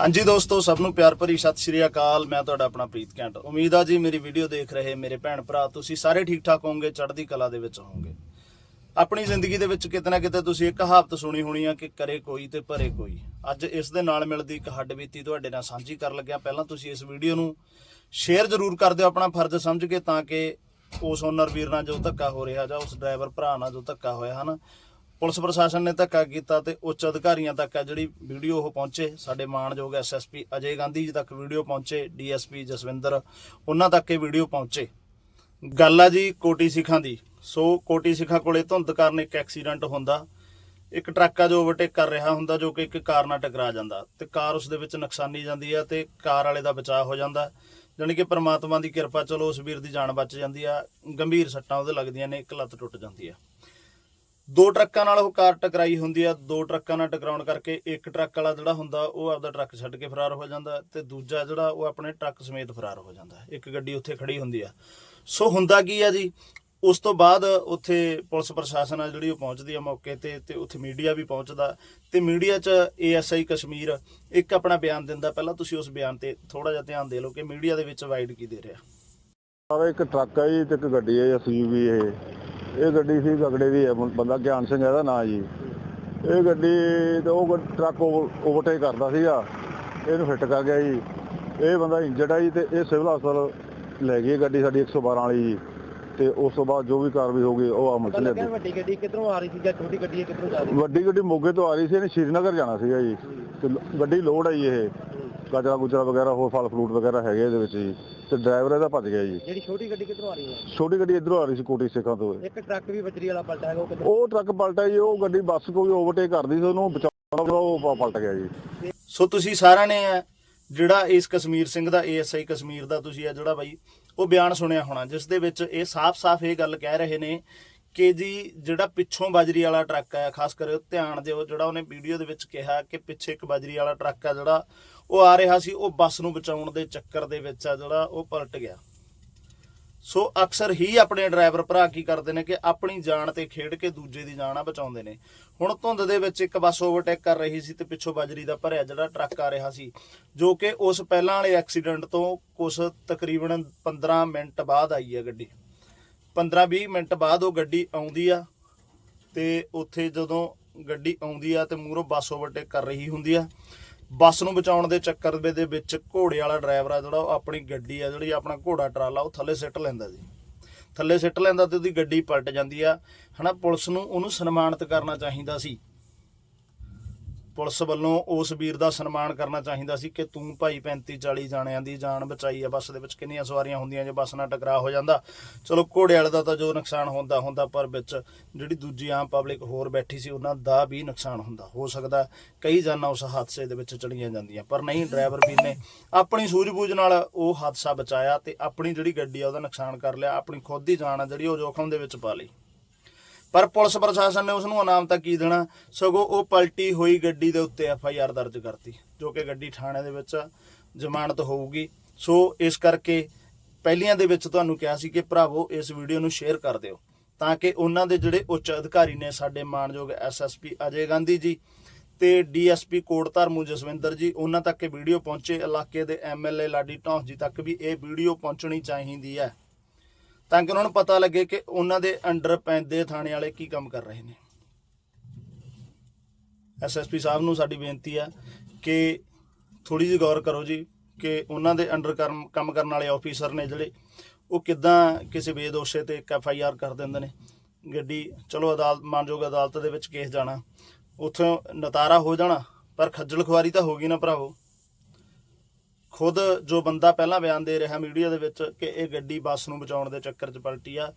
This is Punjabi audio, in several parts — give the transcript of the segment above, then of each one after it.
ਹਾਂਜੀ ਦੋਸਤੋ, ਸਭ ਨੂੰ ਪਿਆਰ ਭਰੀ ਸਤਿ ਸ਼੍ਰੀ ਅਕਾਲ। ਮੈਂ ਤੁਹਾਡਾ ਆਪਣਾ ਪ੍ਰੀਤ ਕੈਂਟ। ਉਮੀਦ ਆ ਜੀ ਮੇਰੀ ਵੀਡੀਓ ਦੇਖ ਰਹੇ ਮੇਰੇ ਭੈਣ ਭਰਾ, ਤੁਸੀਂ ਸਾਰੇ ਠੀਕ ਠਾਕ ਹੋਵੋਗੇ, ਚੜ੍ਹਦੀ ਕਲਾ ਦੇ ਵਿੱਚ ਹੋਵੋਗੇ। ਆਪਣੀ ਜ਼ਿੰਦਗੀ ਦੇ ਵਿੱਚ ਕਿਤੇ ਨਾ ਕਿਤੇ ਤੁਸੀਂ ਇੱਕ ਕਹਾਵਤ ਸੁਣੀ ਹੋਣੀ ਆ ਕਿ ਕਰੇ ਕੋਈ ਤੇ ਭਰੇ ਕੋਈ। ਅੱਜ ਇਸ ਦੇ ਨਾਲ ਮਿਲਦੀ ਇੱਕ ਹੱਡ ਬੀਤੀ ਤੁਹਾਡੇ ਨਾਲ ਸਾਂਝੀ ਕਰਨ ਲੱਗਿਆ। ਪਹਿਲਾਂ ਤੁਸੀਂ ਇਸ ਵੀਡੀਓ ਨੂੰ ਸ਼ੇਅਰ ਜ਼ਰੂਰ ਕਰ ਦਿਓ ਆਪਣਾ ਫਰਜ਼ ਸਮਝ ਕੇ, ਤਾਂ ਕਿ ਉਸ ਓਨਰ ਵੀਰ ਨਾਲ ਜੋ ਧੱਕਾ ਹੋ ਰਿਹਾ ਜਾਂ ਉਸ ਡਰਾਈਵਰ ਭਰਾ ਨਾਲ ਜੋ ਧੱਕਾ ਹੋਇਆ, ਹਨ? ਪੁਲਿਸ ਪ੍ਰਸ਼ਾਸਨ ਨੇ ਧੱਕਾ ਕੀਤਾ ਤੇ ਉੱਚ ਅਧਿਕਾਰੀਆਂ ਤੱਕ ਆ ਜਿਹੜੀ ਵੀਡੀਓ ਉਹ ਪਹੁੰਚੇ। ਸਾਡੇ ਮਾਣਯੋਗ ਐਸਐਸਪੀ ਅਜੇ ਗਾਂਧੀ ਜੀ ਤੱਕ ਵੀਡੀਓ ਪਹੁੰਚੇ ਡੀਐਸਪੀ ਜਸਵਿੰਦਰ, ਉਹਨਾਂ ਤੱਕ ਇਹ ਵੀਡੀਓ ਪਹੁੰਚੇ। ਗੱਲ ਆ ਜੀ ਕੋਟੀ ਸਿੱਖਾਂ ਦੀ। ਸੋ ਕੋਟੀ ਸਿੱਖਾਂ ਕੋਲੇ ਧੁੰਦ ਕਾਰਨ ਇੱਕ ਐਕਸੀਡੈਂਟ ਹੁੰਦਾ। ਇੱਕ ਟਰੱਕ ਆ ਜੋ ਓਵਰਟੇਕ ਕਰ ਰਿਹਾ ਹੁੰਦਾ, ਜੋ ਕਿ ਇੱਕ ਕਾਰ ਨਾਲ ਟਕਰਾ ਜਾਂਦਾ। ਤੇ ਕਾਰ ਉਸ ਦੇ ਵਿੱਚ ਨੁਕਸਾਨੀ ਜਾਂਦੀ ਆ ਤੇ ਕਾਰ ਵਾਲੇ ਦਾ ਬਚਾਅ ਹੋ ਜਾਂਦਾ। ਜਾਣੀ ਕਿ ਪ੍ਰਮਾਤਮਾ ਦੀ ਕਿਰਪਾ, ਚਲੋ ਉਸ ਵੀਰ ਦੀ ਜਾਨ ਬਚ ਜਾਂਦੀ ਆ। ਗੰਭੀਰ ਸੱਟਾਂ ਉਹਦੇ ਲੱਗਦੀਆਂ ਨੇ, ਇੱਕ ਲੱਤ ਟੁੱਟ ਜਾਂਦੀ ਆ। ਦੋ ਟਰੱਕਾਂ ਨਾਲ ਉਹ ਕਾਰ ਟਕਰਾਈ ਹੁੰਦੀ ਆ, ਦੋ ਟਰੱਕਾਂ ਨਾਲ ਟਕਰਾਉਣ ਕਰਕੇ ਇੱਕ ਟਰੱਕ ਵਾਲਾ ਜਿਹੜਾ ਹੁੰਦਾ, ਉਹ ਆਪਦਾ ਟਰੱਕ ਛੱਡ ਕੇ ਫਰਾਰ ਹੋ ਜਾਂਦਾ ਤੇ ਦੂਜਾ ਜਿਹੜਾ, ਉਹ ਆਪਣੇ ਟਰੱਕ ਸਮੇਤ ਫਰਾਰ ਹੋ ਜਾਂਦਾ। ਇੱਕ ਗੱਡੀ ਉੱਥੇ ਖੜੀ ਹੁੰਦੀ ਆ। ਸੋ ਹੁੰਦਾ ਕੀ ਆ ਜੀ? ਉਸ ਤੋਂ ਬਾਅਦ ਉੱਥੇ ਪੁਲਿਸ ਪ੍ਰਸ਼ਾਸਨ ਆ ਜਿਹੜੀ ਉਹ ਪਹੁੰਚਦੀ ਆ ਮੌਕੇ ਤੇ ਤੇ ਉੱਥੇ ਮੀਡੀਆ ਵੀ ਪਹੁੰਚਦਾ। ਤੇ ਮੀਡੀਆ 'ਚ ਏਐਸਆਈ ਕਸ਼ਮੀਰ ਇੱਕ ਆਪਣਾ ਬਿਆਨ ਦਿੰਦਾ। ਪਹਿਲਾਂ ਤੁਸੀਂ ਉਸ ਬਿਆਨ ਤੇ ਥੋੜਾ ਜਿਹਾ ਧਿਆਨ ਦੇ ਲਓ ਕਿ ਮੀਡੀਆ ਦੇ ਵਿੱਚ ਵਾਈਡ ਕੀ ਦੇ ਰਿਹਾ। ਆਹ ਇੱਕ ਟਰੱਕ ਹੈ ਜੀ ਤੇ ਇੱਕ ਗੱਡੀ ਹੈ ਐਸਯੂਵੀ ਇਹ। ਇਹ ਗੱਡੀ ਸੀ ਗਗੜੇ ਦੀ ਹੈ ਬੰਦਾ ਗਿਆਨ ਸਿੰਘ ਇਹਦਾ ਨਾਂ ਜੀ। ਇਹ ਗੱਡੀ ਤੇ ਉਹ ਟਰੱਕ ਓਵਰਟੇਕ ਕਰਦਾ ਸੀਗਾ ਇਹਨੂੰ ਫਿੱਟ ਕਰ ਗਿਆ ਜੀ। ਇਹ ਬੰਦਾ ਇੰਜਰਡ ਆ ਜੀ ਤੇ ਇਹ ਸਿਵਲ ਹਸਪਤਾਲ ਲੈ ਗਈ ਗੱਡੀ ਸਾਡੀ 112 ਵਾਲੀ ਜੀ। ਤੇ ਉਸ ਤੋਂ ਬਾਅਦ ਜੋ ਵੀ ਕਾਰਵਾਈ ਹੋ ਗਈ ਉਹ ਅਮਲ ਚ ਲਿਆਂਦੀ ਵੱਡੀ ਗੱਡੀ ਕਿੱਧਰੋਂ ਆ ਰਹੀ ਸੀ ਜਾਂ ਛੋਟੀ ਗੱਡੀ ਕਿੱਧਰੋਂ ਜਾ ਰਹੀ ਵੱਡੀ ਗੱਡੀ ਮੋਗੇ ਤੋਂ ਆ ਰਹੀ ਸੀ ਇਹਨੇ ਸ਼੍ਰੀਨਗਰ ਜਾਣਾ ਸੀਗਾ ਜੀ। ਤੇ ਲ- ਗੱਡੀ ਲੋਡ ਜੀ ਇਹ। ਗਾਜਰਾ ਗੁਜਰਾ ਵਗੈਰਾ ਹੋਰ ਫਲ ਫਰੂਟ ਵਗੈਰਾ ਹੈਗੇ ਇਹਦੇ ਵਿੱਚ ਜੀ। ਤੇ ਡਰਾਈਵਰ ਇਹਦਾ ਭੱਜ ਗਿਆ ਜੀ। ਜਿਹੜੀ ਛੋਟੀ ਗੱਡੀ ਕਿੱਧਰੋਂ ਆ ਰਹੀ ਹੈ? ਛੋਟੀ ਗੱਡੀ ਇਧਰੋਂ ਆ ਰਹੀ ਸੀ ਕੋਟੀ ਸਿੱਖਾਂ ਤੋਂ। ਇੱਕ ਟਰੱਕ ਵੀ ਬਜਰੀ ਵਾਲਾ ਪਲਟਾ ਹੈਗਾ ਉਹ ਕਿੱਧਰੋਂ? ਉਹ ਟਰੱਕ ਪਲਟਿਆ ਜੀ ਉਹ ਗੱਡੀ ਬੱਸ ਕੋਈ ਓਵਰਟੇਕ ਕਰਦੀ ਸੀ ਉਹਨੂੰ ਬਚਾਉਣਾ ਉਹ ਪ- ਪਲਟ ਗਿਆ ਜੀ। ਸੋ ਤੁਸੀਂ ਸਾਰਿਆਂ ਨੇ ਜਿਹੜਾ ਇਸ ਕਸ਼ਮੀਰ ਸਿੰਘ ਦਾ ਏਐਸਆਈ ਕਸ਼ਮੀਰ ਦਾ ਤੁਸੀਂ ਆ ਜਿਹੜਾ ਬਾਈ ਉਹ ਬਿਆਨ ਸੁਣਿਆ ਹੋਣਾ ਜਿਸ ਦੇ ਵਿੱਚ ਇਹ ਸਾਫ਼-ਸਾਫ਼ ਇਹ ਗੱਲ ਕਹਿ ਰਹੇ ਨੇ ਕਿ ਜੀ ਜਿਹੜਾ ਪਿੱਛੋਂ ਬਾਜਰੀ ਵਾਲਾ ਟਰੱਕ ਆ ਖਾਸ ਕਰ ਧਿਆਨ ਦਿਓ, ਜਿਹੜਾ ਉਹਨੇ ਵੀਡੀਓ ਦੇ ਵਿੱਚ ਕਿਹਾ ਕਿ ਪਿੱਛੇ ਇੱਕ ਬਾਜਰੀ ਵਾਲਾ ਟਰੱਕ ਆ ਜਿਹੜਾ ਉਹ ਆ ਰਿਹਾ ਸੀ, ਉਹ ਬੱਸ ਨੂੰ ਬਚਾਉਣ ਦੇ ਚੱਕਰ ਦੇ ਵਿੱਚ ਆ, ਜਿਹੜਾ ਉਹ ਪਲਟ ਗਿਆ। ਸੋ ਅਕਸਰ ਹੀ ਆਪਣੇ ਡਰਾਈਵਰ ਭਰਾ ਕੀ ਕਰਦੇ ਨੇ ਕਿ ਆਪਣੀ ਜਾਨ ਤੇ ਖੇਡ ਕੇ ਦੂਜੇ ਦੀ ਜਾਨ ਆ ਬਚਾਉਂਦੇ ਨੇ। ਹੁਣ ਧੁੰਦ ਦੇ ਵਿੱਚ ਇੱਕ ਬੱਸ ਓਵਰਟੇਕ ਕਰ ਰਹੀ ਸੀ ਤੇ ਪਿੱਛੋਂ ਬਜਰੀ ਦਾ ਭਰਿਆ ਜਿਹੜਾ ਟਰੱਕ ਆ ਰਿਹਾ ਸੀ, ਜੋ ਕਿ ਉਸ ਪਹਿਲਾਂ ਵਾਲੇ ਐਕਸੀਡੈਂਟ ਤੋਂ ਕੁਝ ਤਕਰੀਬਨ 15 ਮਿੰਟ ਬਾਅਦ ਆਈ ਹੈ ਗੱਡੀ। 15-20 ਮਿੰਟ ਬਾਅਦ ਉਹ ਗੱਡੀ ਆਉਂਦੀ ਆ ਤੇ ਉੱਥੇ ਜਦੋਂ ਗੱਡੀ ਆਉਂਦੀ ਆ ਤੇ ਮੂਹਰੋਂ ਬੱਸ ਓਵਰਟੇਕ ਕਰ ਰਹੀ ਹੁੰਦੀ ਆ। ਬੱਸ ਨੂੰ ਬਚਾਉਣ ਦੇ ਚੱਕਰ ਦੇ ਵਿੱਚ ਘੋੜੇ ਵਾਲਾ ਡਰਾਈਵਰ ਆ ਜਿਹੜਾ ਉਹ ਆਪਣੀ ਗੱਡੀ ਆ ਜਿਹੜੀ ਆਪਣਾ ਘੋੜਾ ਟਰਾਲਾ ਉਹ ਥੱਲੇ ਸਿੱਟ ਲੈਂਦਾ ਜੀ। ਥੱਲੇ ਸਿੱਟ ਲੈਂਦਾ ਤੇ ਉਹਦੀ ਗੱਡੀ ਪਲਟ ਜਾਂਦੀ ਆ। ਹਨਾ, ਪੁਲਿਸ ਨੂੰ ਉਹਨੂੰ ਸਨਮਾਨਿਤ ਕਰਨਾ ਚਾਹੀਦਾ ਸੀ। ਪੁਲਿਸ ਵੱਲੋਂ ਉਸ ਵੀਰ ਦਾ ਸਨਮਾਨ ਕਰਨਾ ਚਾਹੀਦਾ ਸੀ ਕਿ ਤੂੰ ਭਾਈ 35 40 ਜਾਣਿਆਂ ਦੀ ਜਾਨ ਬਚਾਈ ਆ, ਬੱਸ ਦੇ ਵਿੱਚ ਕਿੰਨੀਆਂ ਸਵਾਰੀਆਂ ਹੁੰਦੀਆਂ ਜੇ ਬੱਸ ਨਾਲ ਟਕਰਾਅ ਹੋ ਜਾਂਦਾ। ਚਲੋ ਘੋੜੇ ਵਾਲੇ ਦਾ ਤਾਂ ਜੋ ਨੁਕਸਾਨ ਹੁੰਦਾ ਹੁੰਦਾ ਪਰ ਵਿੱਚ ਜਿਹੜੀ ਦੂਜੀ ਆਮ ਪਬਲਿਕ ਹੋਰ ਬੈਠੀ ਸੀ, ਉਹਨਾਂ ਦਾ ਵੀ ਨੁਕਸਾਨ ਹੁੰਦਾ। ਹੋ ਸਕਦਾ ਕਈ ਜਾਨਾਂ ਉਸ ਹਾਦਸੇ ਦੇ ਵਿੱਚ ਚੜੀਆਂ ਜਾਂਦੀਆਂ, ਪਰ ਨਹੀਂ, ਡਰਾਈਵਰ ਵੀਰ ਨੇ ਆਪਣੀ ਸੂਝ-ਬੂਝ ਨਾਲ ਉਹ ਹਾਦਸਾ ਬਚਾਇਆ ਤੇ ਆਪਣੀ ਜਿਹੜੀ ਗੱਡੀ ਆ, ਉਹਦਾ ਨੁਕਸਾਨ ਕਰ ਲਿਆ, ਆਪਣੀ ਖੁਦ ਦੀ ਜਾਨ ਆ ਜਿਹੜੀ ਉਹ ਜੋਖਮ ਦੇ ਵਿੱਚ ਪਾ ਲਈ। ਪਰ ਪੁਲਿਸ ਪ੍ਰਸ਼ਾਸਨ ਨੇ ਉਸ ਨੂੰ ਇਨਾਮ ਤਾਂ ਕੀ ਦੇਣਾ? ਸਗੋਂ ਉਹ ਪਲਟੀ ਹੋਈ ਗੱਡੀ ਦੇ ਉੱਤੇ ਐਫ ਆਈ ਆਰ ਦਰਜ ਕਰਤੀ, ਜੋ ਕਿ ਗੱਡੀ ਥਾਣੇ ਦੇ ਵਿੱਚ ਜ਼ਮਾਨਤ ਹੋਊਗੀ। ਸੋ ਇਸ ਕਰਕੇ ਪਹਿਲੀਆਂ ਦੇ ਵਿੱਚ ਤੁਹਾਨੂੰ ਕਿਹਾ ਸੀ ਕਿ ਭਰਾਵੋ, ਇਸ ਵੀਡੀਓ ਨੂੰ ਸ਼ੇਅਰ ਕਰ ਦਿਓ, ਤਾਂ ਕਿ ਉਹਨਾਂ ਦੇ ਜਿਹੜੇ ਉੱਚ ਅਧਿਕਾਰੀ ਨੇ ਸਾਡੇ ਮਾਨਯੋਗ ਐਸਐਸਪੀ ਅਜੇ ਗਾਂਧੀ ਜੀ ਤੇ ਡੀਐਸਪੀ ਕੋਟ ਧਰਮੂ ਜਸਵਿੰਦਰ ਜੀ, ਉਹਨਾਂ ਤੱਕ ਇਹ ਵੀਡੀਓ ਪਹੁੰਚੇ। ਇਲਾਕੇ ਦੇ ਐਮਐਲਏ ਲਾਡੀ ਢੌਂਸ ਜੀ ਤੱਕ ਵੀ ਇਹ ਵੀਡੀਓ ਪਹੁੰਚਣੀ ਚਾਹੀਦੀ ਹੈ। ਤਾਂ ਕਿ ਉਹਨਾਂ ਨੂੰ ਪਤਾ ਲੱਗੇ ਕਿ ਉਹਨਾਂ ਦੇ ਅੰਡਰ ਪੈਂਦੇ ਥਾਣੇ ਵਾਲੇ ਕੀ ਕੰਮ ਕਰ ਰਹੇ ਨੇ। ਐਸਐਸਪੀ ਸਾਹਿਬ ਨੂੰ ਸਾਡੀ ਬੇਨਤੀ ਆ ਕਿ ਥੋੜੀ ਜਿਹੀ ਗੌਰ ਕਰੋ ਜੀ ਕਿ ਉਹਨਾਂ ਦੇ ਅੰਡਰ ਕੰਮ ਕੰਮ ਕਰਨ ਵਾਲੇ ਆਫੀਸਰ ਨੇ ਜਿਹੜੇ, ਉਹ ਕਿਦਾਂ ਕਿਸੇ ਬੇਦੋਸ਼ੇ ਤੇ ਇੱਕ ਐਫ ਆਈ ਆਰ ਕਰ ਦਿੰਦੇ ਨੇ। ਗੱਡੀ, ਚਲੋ ਅਦਾਲਤ, ਮਾਨਯੋਗ ਅਦਾਲਤ ਦੇ ਵਿੱਚ ਕੇਸ ਜਾਣਾ, ਉੱਥੋਂ ਨਤਾਰਾ ਹੋ ਜਾਣਾ, ਪਰ ਖੱਜਲ ਖੁਆਰੀ ਤਾਂ ਹੋ ਗਈ ਨਾ ਭਰਾਵੋ। ਖੁਦ ਜੋ ਬੰਦਾ ਪਹਿਲਾਂ ਬਿਆਨ ਦੇ ਰਿਹਾ ਮੀਡੀਆ ਦੇ ਵਿੱਚ ਕਿ ਇਹ ਗੱਡੀ ਬੱਸ ਨੂੰ ਬਚਾਉਣ ਦੇ ਚੱਕਰ 'ਚ ਪਲਟੀ ਆ,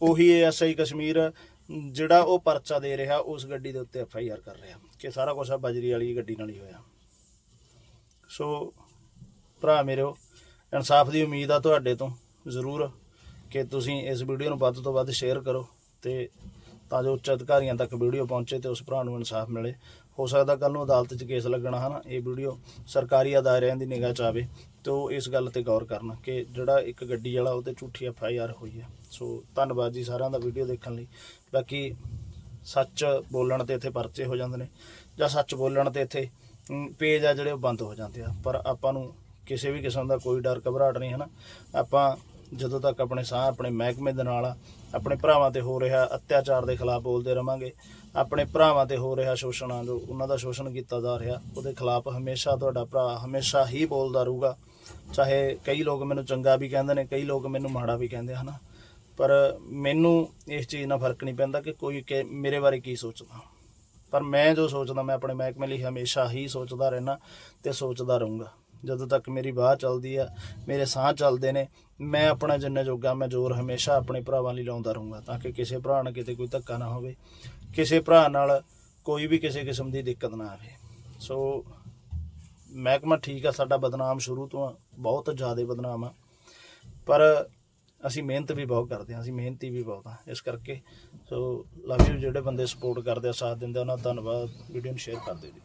ਉਹੀ ਐਸਆਈ ਕਸ਼ਮੀਰ, ਜਿਹੜਾ ਉਹ ਪਰਚਾ ਦੇ ਰਿਹਾ, ਉਸ ਗੱਡੀ ਦੇ ਉੱਤੇ ਐਫ ਆਈ ਆਰ ਕਰ ਰਿਹਾ, ਕਿ ਸਾਰਾ ਕੁਝ ਆ ਬਜਰੀ ਵਾਲੀ ਗੱਡੀ ਨਾਲ ਹੀ ਹੋਇਆ। ਸੋ ਭਰਾ ਮੇਰਿਓ, ਇਨਸਾਫ ਦੀ ਉਮੀਦ ਆ ਤੁਹਾਡੇ ਤੋਂ ਜ਼ਰੂਰ ਕਿ ਤੁਸੀਂ ਇਸ ਵੀਡੀਓ ਨੂੰ ਵੱਧ ਤੋਂ ਵੱਧ ਸ਼ੇਅਰ ਕਰੋ ਤੇ ਤਾਂ ਜੋ ਉੱਚ ਅਧਿਕਾਰੀਆਂ ਤੱਕ ਵੀਡੀਓ ਪਹੁੰਚੇ ਤੇ ਉਸ ਭਰਾ ਨੂੰ ਇਨਸਾਫ ਮਿਲੇ। ਹੋ ਸਕਦਾ ਕੱਲ ਨੂੰ ਅਦਾਲਤ 'ਚ ਕੇਸ ਲੱਗਣਾ, ਹਨ? ਇਹ ਵੀਡੀਓ ਸਰਕਾਰੀ ਅਦਾਰਿਆਂ ਦੀ ਨਿਗਾਹ 'ਚ ਆਵੇ ਤੇ ਉਹ ਇਸ ਗੱਲ ਤੇ ਗੌਰ ਕਰਨ ਕਿ ਜਿਹੜਾ ਇੱਕ ਗੱਡੀ ਵਾਲਾ ਉਹਤੇ ਝੂਠੀ ਐਫ ਆਈ ਆਰ ਹੋਈ ਹੈ। ਸੋ ਧੰਨਵਾਦ ਜੀ ਸਾਰਿਆਂ ਦਾ ਵੀਡੀਓ ਦੇਖਣ ਲਈ। ਬਾਕੀ ਸੱਚ ਬੋਲਣ ਤੇ ਇੱਥੇ ਪਰਚੇ ਹੋ ਜਾਂਦੇ ਨੇ ਜਾਂ ਸੱਚ ਬੋਲਣ ਤੇ ਇੱਥੇ ਪੇਜ ਆ ਜਿਹੜੇ ਉਹ ਬੰਦ ਹੋ ਜਾਂਦੇ ਆ। ਪਰ ਆਪਾਂ ਨੂੰ ਕਿਸੇ ਵੀ ਕਿਸਮ ਦਾ ਕੋਈ ਡਰ ਘਬਰਾਹਟ ਨਹੀਂ ਹੈ ਨਾ ਆਪਾਂ ਜਦੋਂ ਤੱਕ ਆਪਣੇ ਸਾਹ ਆਪਣੇ ਮਹਿਕਮੇ ਦੇ ਨਾਲ ਆਪਣੇ ਭਰਾਵਾਂ ਤੇ ਹੋ ਰਿਹਾ ਅਤਿਆਚਾਰ ਦੇ ਖਿਲਾਫ ਬੋਲਦੇ ਰਵਾਂਗੇ। ਆਪਣੇ ਭਰਾਵਾਂ ਤੇ ਹੋ ਰਿਹਾ ਸ਼ੋਸ਼ਣ ਆ, ਜੋ ਉਹਨਾਂ ਦਾ ਸ਼ੋਸ਼ਣ ਕੀਤਾ ਜਾ ਰਿਹਾ, ਉਹਦੇ ਖਿਲਾਫ ਹਮੇਸ਼ਾ ਤੁਹਾਡਾ ਭਰਾ ਹਮੇਸ਼ਾ ਹੀ ਬੋਲਦਾ ਰਹੂਗਾ। ਚਾਹੇ ਕਈ ਲੋਕ ਮੈਨੂੰ ਚੰਗਾ ਵੀ ਕਹਿੰਦੇ ਨੇ, ਕਈ ਲੋਕ ਮੈਨੂੰ ਮਾੜਾ ਵੀ ਕਹਿੰਦੇ ਹਨ? ਪਰ ਮੈਨੂੰ ਇਸ ਚੀਜ਼ ਨਾਲ ਫ਼ਰਕ ਨਹੀਂ ਪੈਂਦਾ ਕਿ ਕੋਈ ਕਿ ਮੇਰੇ ਬਾਰੇ ਕੀ ਸੋਚਦਾ। ਪਰ ਮੈਂ ਜੋ ਸੋਚਦਾ, ਮੈਂ ਆਪਣੇ ਮਹਿਕਮੇ ਲਈ ਹਮੇਸ਼ਾ ਹੀ ਸੋਚਦਾ ਰਹਿਣਾ ਤੇ ਸੋਚਦਾ ਰਹੂੰਗਾ। ਜਦੋਂ ਤੱਕ ਮੇਰੀ ਬਾਹ ਚੱਲਦੀ ਆ ਮੇਰੇ ਸਾਹ ਚੱਲਦੇ ਨੇ ਮੈਂ ਆਪਣਾ ਜਿੰਨਾ ਜੋਗਾ ਮੈਂ ਜ਼ੋਰ ਹਮੇਸ਼ਾ ਆਪਣੇ ਭਰਾਵਾਂ ਲਈ ਲਾਉਂਦਾ ਰਹੂੰਗਾ ਤਾਂ ਕਿ ਕਿਸੇ ਭਰਾ ਨਾਲ ਕਿਤੇ ਕੋਈ ਧੱਕਾ ਨਾ ਹੋਵੇ ਕਿਸੇ ਭਰਾ ਨਾਲ ਕੋਈ ਵੀ ਕਿਸੇ ਕਿਸਮ ਦੀ ਦਿੱਕਤ ਨਾ ਆਵੇ। ਸੋ ਮਹਿਕਮਾ ਠੀਕ ਆ ਸਾਡਾ ਬਦਨਾਮ ਸ਼ੁਰੂ ਤੋਂ ਆ, ਬਹੁਤ ਜ਼ਿਆਦਾ ਬਦਨਾਮ ਆ ਪਰ ਅਸੀਂ ਮਿਹਨਤ ਵੀ ਬਹੁਤ ਕਰਦੇ ਹਾਂ ਅਸੀਂ ਮਿਹਨਤੀ ਵੀ ਬਹੁਤ ਆ ਇਸ ਕਰਕੇ ਸੋ ਲਵ ਯੂ ਜਿਹੜੇ ਬੰਦੇ ਸਪੋਰਟ ਕਰਦੇ ਆ ਸਾਥ ਦਿੰਦੇ ਆ ਉਹਨਾਂ ਦਾ ਧੰਨਵਾਦ ਵੀਡੀਓ ਨੂੰ ਸ਼ੇਅਰ ਕਰ ਦਿਓ ਜੀ।